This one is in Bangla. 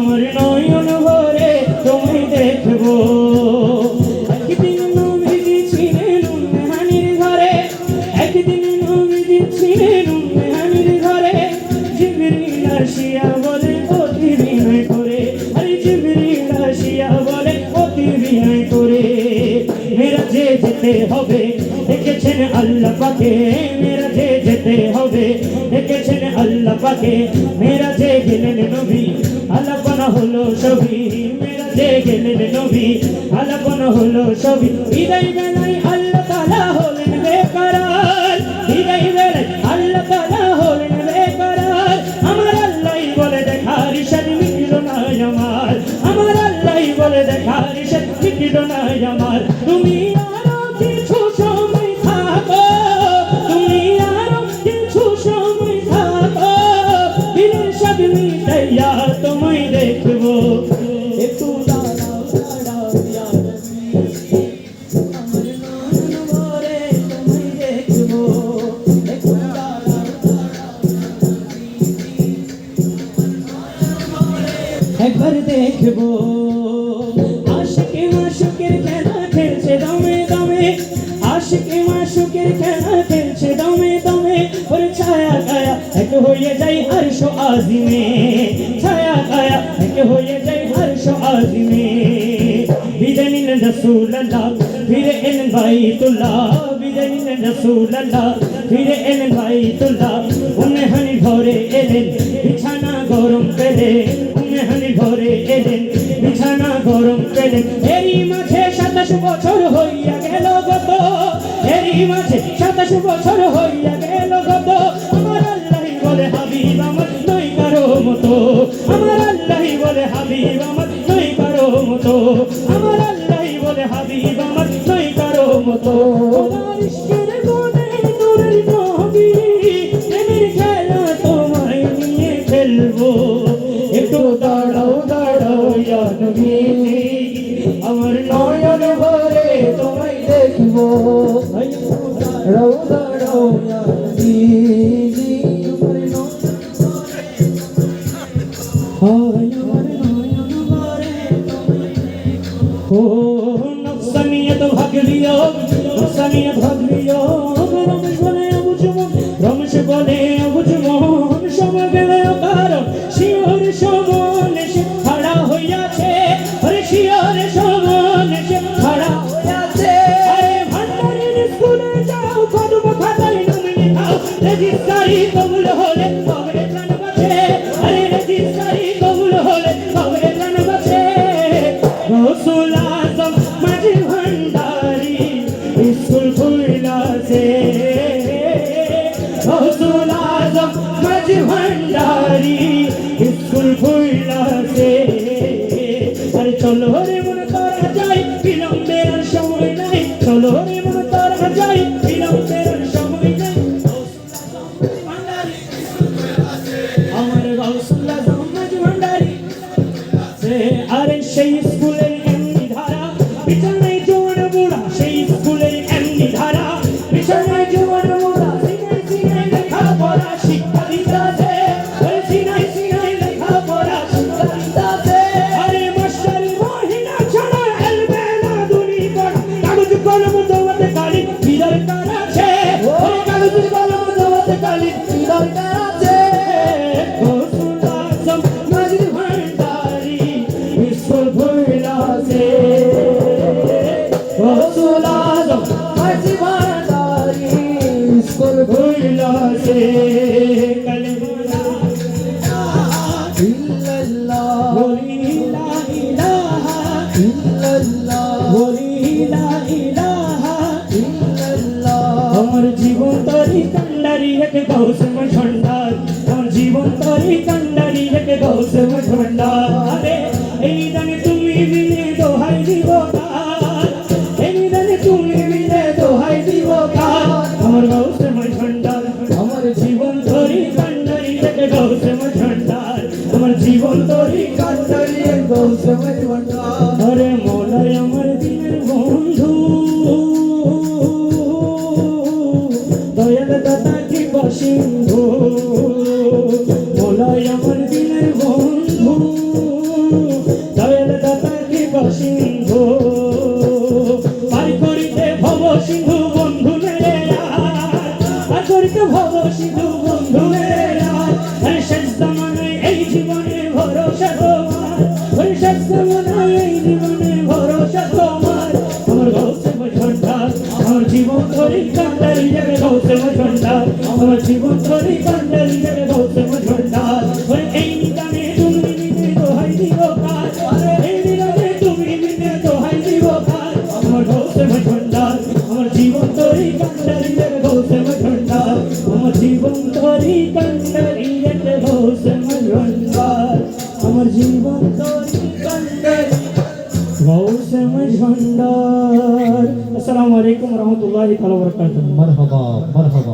আমার নয়ন ভরে তোমায় দেখব। একদিন নবীজি ছিলেন মেহানির ঘরে, একদিন নবীজি ছিলেন মেহানির ঘরে। জিবরিল আসিয়া বলে অতি বিনয় করে। আরে জিবরিল আসিয়া বলে অতি বিনয় করে। মেরা যে যেতে হবে দেখেছেন আল্লাহ পাকে মেরা যে যেতে হবে। দেখেছেন আল্লাহ পাকে মেরা যে গেলেন নবী, আলাপনা হলো ছবি মেরা যে গেলেন নবী, আলাপনা হলো ছবি বিদায় বেলায় আল্লাহ তালা হলেন বেকারার। বিদায় বেলায় আল্লাহ তালা হলেন বেকারার। আমার আল্লাহ বলে দেখার ইশাদ মিটিল না আমার। আমার আল্লাহ বলে দেখার ইশাদ মিটিল না আমার। একবার দেখব। আশিকে মাসুকের খেলা খেলছে দমে দমে। আশিকে মাসুকের খেলা খেলছে দমে দমে। ওর ছায়া গায়া এক হয়ে যাই হর্ষ আজিমে। ফিরে এলেন বাইতুল্লাহ বিদায় নিলেন রসুল্লাহ ফিরে এলেন বাইতুল্লাহ উন্নহানি ঘরে এলেন বিছানা গরম পেলে উন্নহানি ঘরে এলেন বিছানা গরম পেলেন এরই মাঝে সাতাশ বছর হইয়া গেল গত এরই মাঝে সাতাশ বছর হইয়া গেল গত আমার আল্লাহ বলে হাবিব আমার নই কারও মতো আমার আল্লাহ বলে নফসানিয়ত ভাগলিও নফসানিয়ত ভাগলিও রমেশ বলে বুঝমন রমেশ বলে বুঝমন সময় গেলে কারণ শিওর সমান সে খাড়া হইয়াছে। আরে শিওর সমান সে খাড়া হইয়াছে। আরে ভান্ডারের স্কুলে যাও কদম খাতায় নাম লেখাও রেজিস্ট্রারি ভান্ডারি স্কুল খুইলাছে আরে চলো রে মন, তারা যাই বিলম্বের সময় নাই। চলো রে মন, তারা যায় লা ভুলা সে আমার জীবন তরি কান্ডারি এক গৌসম আমার জীবন তরি কাটারিয়ে গৌসবে আরে মোলাই আমার দিনের বন্ধু। দয়াল দাদা কি বসিন্ধু। জীবন ধরে কান্ডারি যাবে গৌসে ঝন্ডা আমার জীবন ধরে কান্ডারি যাবে গৌসে ঝন্ডা ওই এই নিদানে তুমি নিতে দোহাই দিব কার আরে এই নিদানে তুমি নিতে দোহাই দিব কার আমার গৌসে ঝন্ডা আমার জীবন ধরে কান্ডারি যাবে গৌসে ঝন্ডা আমার জীবন ধরে কান্ডারি যাবে গৌসে ঝন্ডা আমার জীবন ধরে അസ്സലാമു അലൈക്കും വറഹ്മത്തുള്ളാഹി തആല വബറകാതുഹു. മർഹബ മർഹബ.